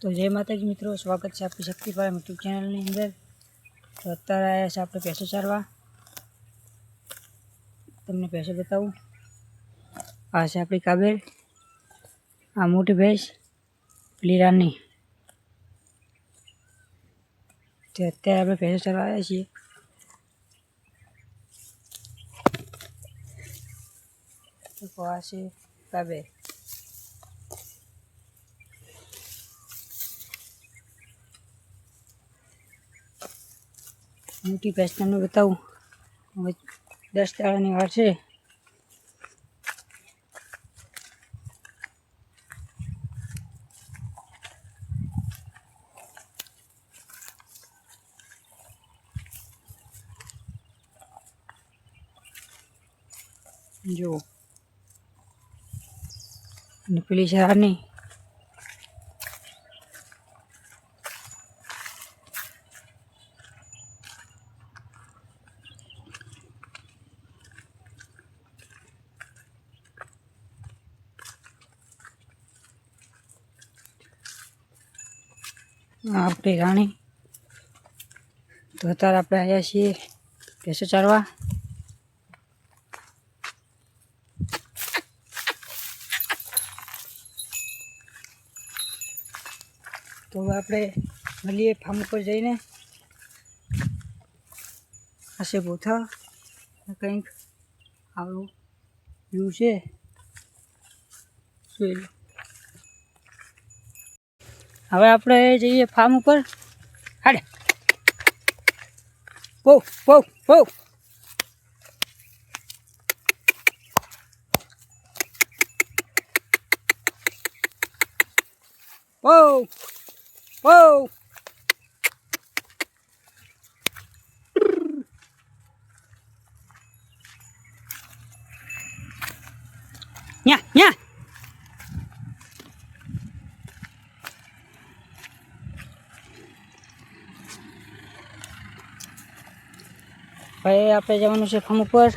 તો જય માતાજી મિત્રો, સ્વાગત છે આપણી શક્તિપાળ યુટ્યુબ ચેનલની અંદર. તો અત્યારે આવ્યા છે આપણે પૈસો ચારવા. તમને પૈસો બતાવું. આ છે આપણી કાબેલ આ મોટી ભેંસ પેલી તો અત્યારે આપણે પૈસો ચારવા આવ્યા છીએ. તો આ છે કાબેલ મોટી ભેંસ બતાવું. હવે દસ દાડાની વાર છે. જો અને પેલી છે રાની રાણી. તો અત્યારે આપણે આવ્યા છીએ ભેંસો ચારવા. તો આપણે મળીએ ફાર્મ ઉપર જઈને હશે બોથા કંઈક આવું વ્યૂ છે. જોઈ લો. હવે આપણે જઈએ ફાર્મ ઉપર. હાડે. બહુ બહુ બહુ. બહુ બહુ. હવે આપણે જવાનું છે ફાર્મ ઉપર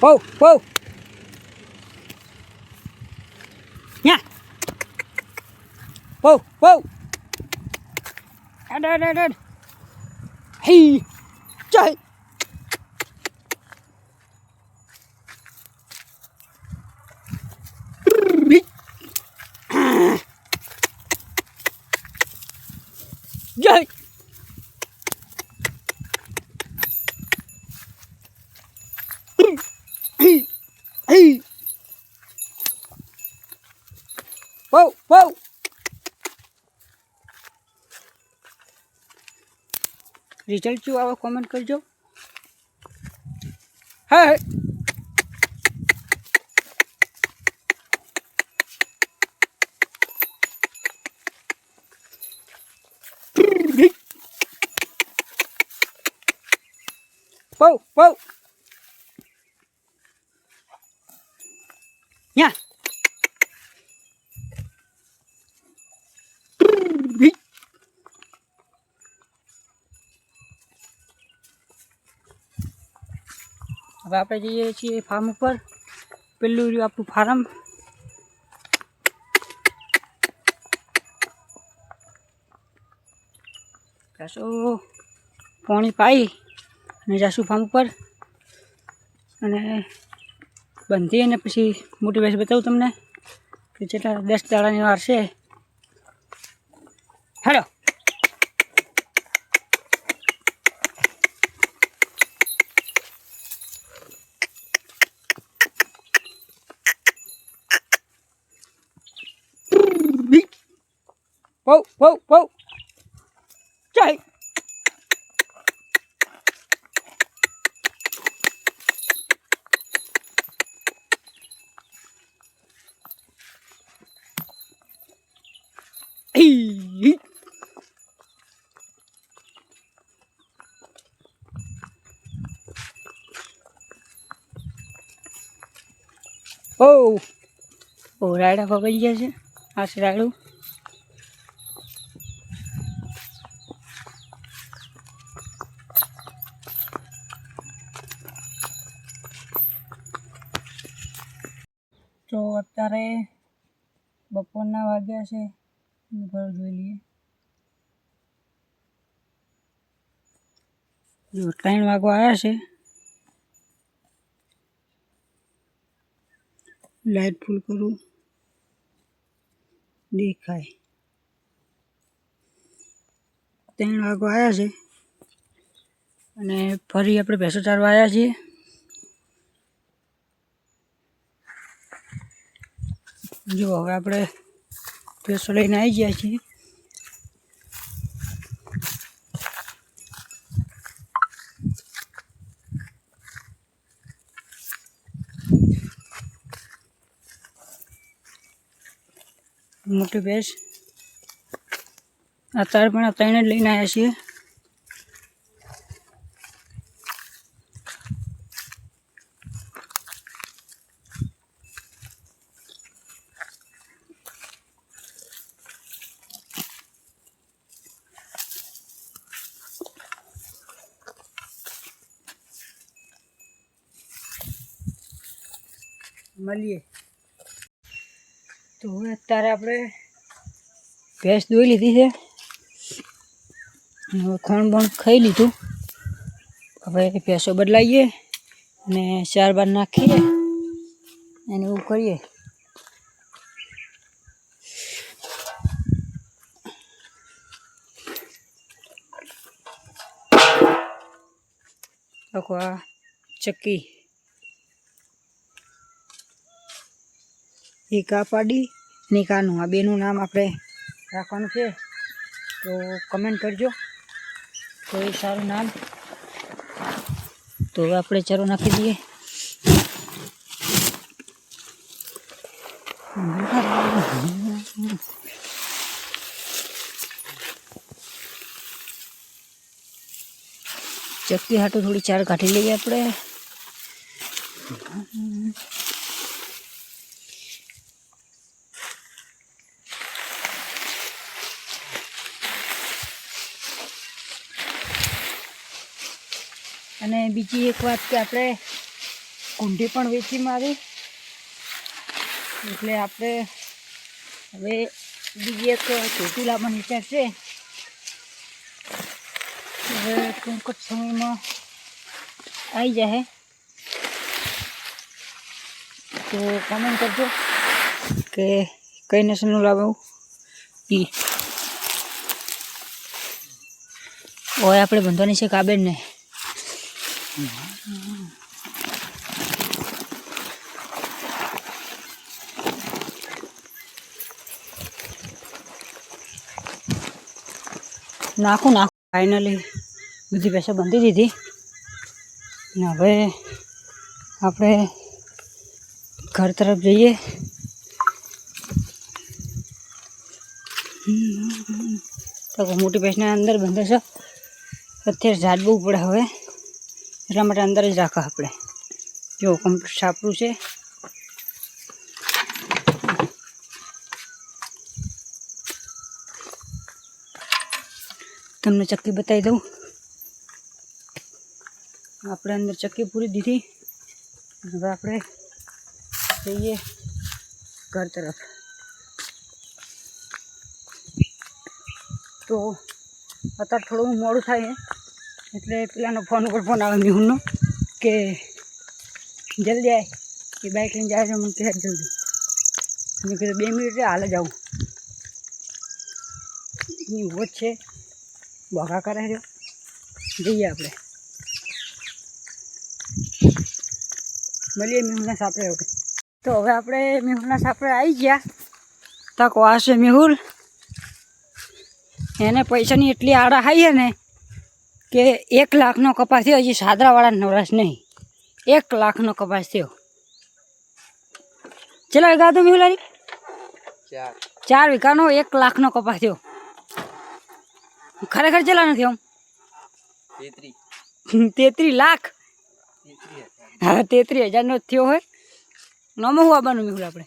બહુ બહુ ન્યા બહુ બહુ અડ અડ અડ અડ હી હી બહુ બહુ રિઝલ્ટ શું આવે કોમેન્ટ કરજો હા બહુ બહુ યા હવે આપણે જઈએ છીએ ફાર્મ ઉપર. પેલું રહ્યું આપણું ફાર્મ કશો પાણી પાઈ અને જાશું ફાર્મ ઉપર. અને બંધી અને પછી મોટી ભેંસ બતાવું તમને. કે જેટલા દસ દાડાની વાર છે. હેલો. બહુ બહુ બહુ. જય ઓ ઓ રાયડા ફગાઈ ગયા છે. આ છે રાયડું. તો અત્યારે બપોરના વાગ્યા છે ઘર જોઈ લઈએ. ત્રણ વાગો આવ્યા છે. લાઈટ ફૂલ કરું દેખાય ત્રણ વાગો આવ્યા છે અને ફરી આપણે ભેંસો ચારવા આવ્યા છીએ જો હવે આપણે ભેંસો લઈને આવી ગયા છીએ મોટી ભેંસ. અત્યારે પણ આ ત્રણે જ લઈને આવ્યા છીએ. મળીએ. તો હવે અત્યારે આપણે ભેંસ દોઈ લીધી છે. હવે ખોણ બોણ ખાઈ લીધું. હવે ભેંસો બદલાઈએ અને ચાર બાર નાખીએ અને એવું કરીએ. લોકો ચક્કી. એક આ પાડી ને કાનું આ બેનું નામ આપણે રાખવાનું છે, તો કમેન્ટ કરજો. કોઈ સારું નામ. તો હવે આપણે ચારો નાખી દઈએ. ચક્કી હાટું થોડી ચાર કાઢી લઈએ આપણે. અને બીજી એક વાત કે આપણે કુંડી પણ વેચી મારી. એટલે આપણે હવે બીજી એક ચોટી લાવવાનો વિચાર છે. હવે ટૂંક જ સમયમાં આવી જાય તો કોમેન્ટ કરજો કે કઈ નસલનું લાવવું એ હોય આપણે બંધવાની છે કાબેલને નાખું નાખું. ફાઇનલી બધી પૈસા બંધી દીધી. ને હવે આપણે ઘર તરફ જઈએ. તો મોટી પૈસાના અંદર બંધે છે અત્યારે ઝાડવું પડે હવે. એટલા માટે અંદર જ રાખો આપણે. જો કમ્પ્લીટ સાપરું છે. તમને ચક્કી બતાવી દઉં. આપણે અંદર ચક્કી પૂરી દીધી. હવે આપણે જઈએ ઘર તરફ. તો અત્યારે થોડું મોડું થાય છે એટલે પેલાનો ફોન ઉપર ફોન આવે મિહુનનો કે જલ્દી આય, એ બાઇક લઈને જાય છે. મને કહે, જલ્દી. મેં કીધું, બે મિનિટે હાલે જાઉં. એ ઊભો જ છે બોગા કરે રહ્યો જઈએ આપણે. મળીએ મેહુલના સાપડે હવે. તો હવે આપણે મેહુલના સાપડે આવી ગયા. તક વાસે મેહુલ. એને પૈસાની એટલી આડા આવી ને કે એક લાખનો કપાસ થયો હજી સાદરાવાળા નવરાશ નહીં. એક લાખનો કપાસ થયો. ચલા વીઘા તો મેહુલારી ચાર. વીઘાનો એક લાખનો કપાસ થયો. ખરેખર ચલા નથી આમ તેત્રી લાખ? હા તેત્રીસ હજારનો જ થયો હોય. નમો હું આવવાનું મેહુલ આપણે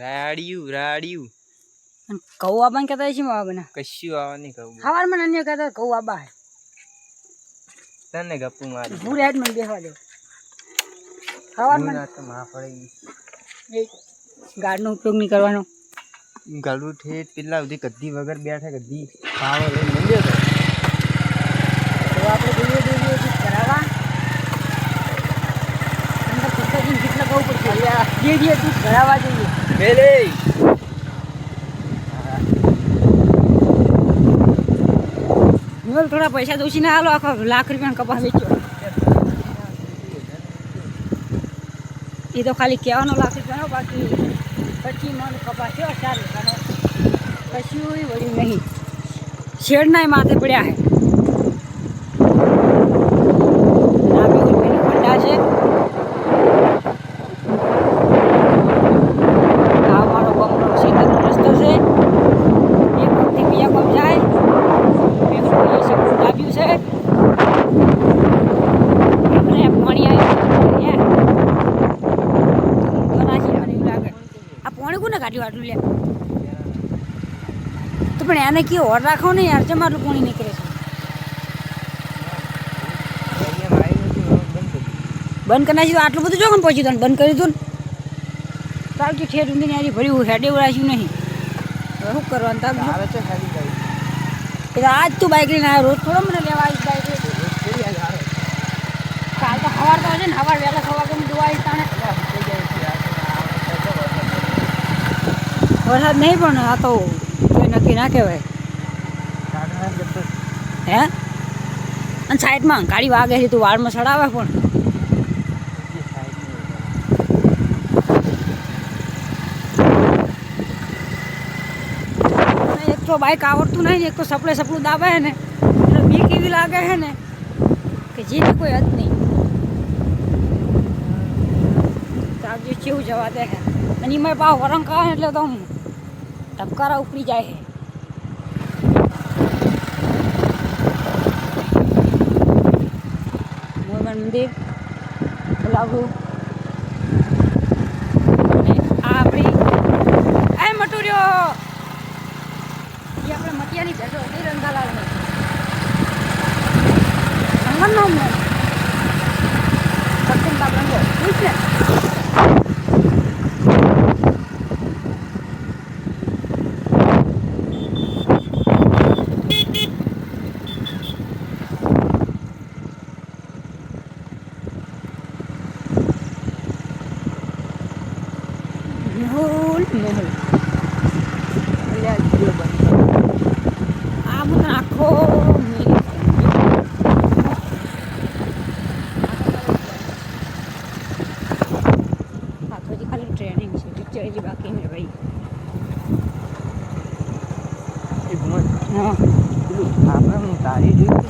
રાડિયું રાડિયું. અને ઘઉં કહેતા કહેતા છે આવવાના કશું આવા નહીં કહું સવારમાં અન્ય કહેતા ઘઉં આબા હે. તને ગપ્પુ મારી. હું રેડ મને બેહવા દે હવાર મને તો માં પડી ગાડનો ઉપયોગ નહીં કરવાનો. ગાડું ઠેઠ પેલા સુધી ગદ્દી વગર બેઠા કદી ખાવા લઈને મંડ્યો તો તો આપણે જોઈએ જોઈએ ભરાવા અંદર કુત્તાજીને કેટલા કહું પડશે? જે જે દૂધ ભરાવા જોઈએ. મેં થોડા પૈસા દોશી ના હાલો, આખો લાખ રૂપિયાનો કપાસ વેચ્યો. એ તો ખાલી કહેવાનો લાખ રૂપિયાનો, બાકી પછી મન કપાસ થયો, ચાર રૂપિયાનો. કશું વળ્યું નહીં. શેડના માથે પડ્યા હે લાંબી ઉંમરના ખંડા છે આ મારો બંગલો સીધો રસ્તો છે એક વખતે બીજા કોમ જાય મેં કોઈ સપનું દાબ્યું છે આપણે પાણી આવ્યું અહીંયા તો નાખી મને એવું લાગે આ પાણી કોને કાઢ્યું આટલું લે તો પણ ઓર રાખો ને યાર જેમ આટલું પાણી નીકળે છે. બંધ કરી નાખ્યું આટલું બધું જોખમ પહોંચ્યું તને બંધ કરી દીધું ને? તારું કે ઠેર ઊંધી ને ભર્યું હેડે ઉડાશ્યું નહીં. હવે શું કરવાનું તારું આવે છે ખાલી ગાડી એ તો આજ તું બાઇક લઈને આવ્યો રોજ થોડો મને લેવા આવીશ બાઇક કાલ તો સવાર તો હશે ને સવાર વહેલા સવાર તો હું જોવા આવીશ તાણે. વરસાદ નહીં પણ આ તો કોઈ નક્કી ના કહેવાય. હે? અને સાઈડમાં ગાડી વાગે છે, તું વાળમાં સડાવે પણ. એક તો બાઇક આવડતું નહીં એક તો સપડે સપડું દાબે ને. એટલે બીક એવી લાગે છે ને કે જેની કોઈ હદ નહીં. ચાર્જ કેવું જવા દે અને એમાં પાવ વરંગ આવે એટલે તો આમ ધબકારા ઉપડી જાય છે. મોહન મંદિર બોલાવું. આ આપણી એ મટુર્યો એ આપણે મટિયાની ભેટો હતી, રંગાલાલની. રંગન નામ ને સત્યમ બાપ રંગો પૂછ ને મેહુલ મેહુલ આ મને આખો મેરી આ તો હજી ખાલી ટ્રેનિંગ છે પિક્ચર હજી બાકી ને ભાઈ હા આપણે હું તારી જોઈ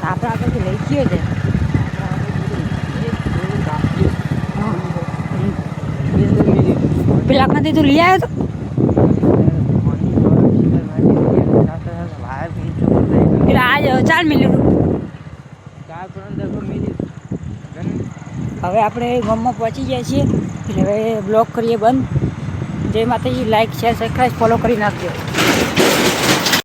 સાપડા આગળથી લઈ ગયો છે પેલા કાંથી તું લઈ આવ્યો તો. એટલે આજ ચાર મિનિટ હવે આપણે ગામમાં પહોંચી જાય છીએ. એટલે હવે બ્લોક કરીએ બંધ. જે માતાજી લાઈક શેર સબસ્ક્રાઈબ ફોલો કરી નાખજો.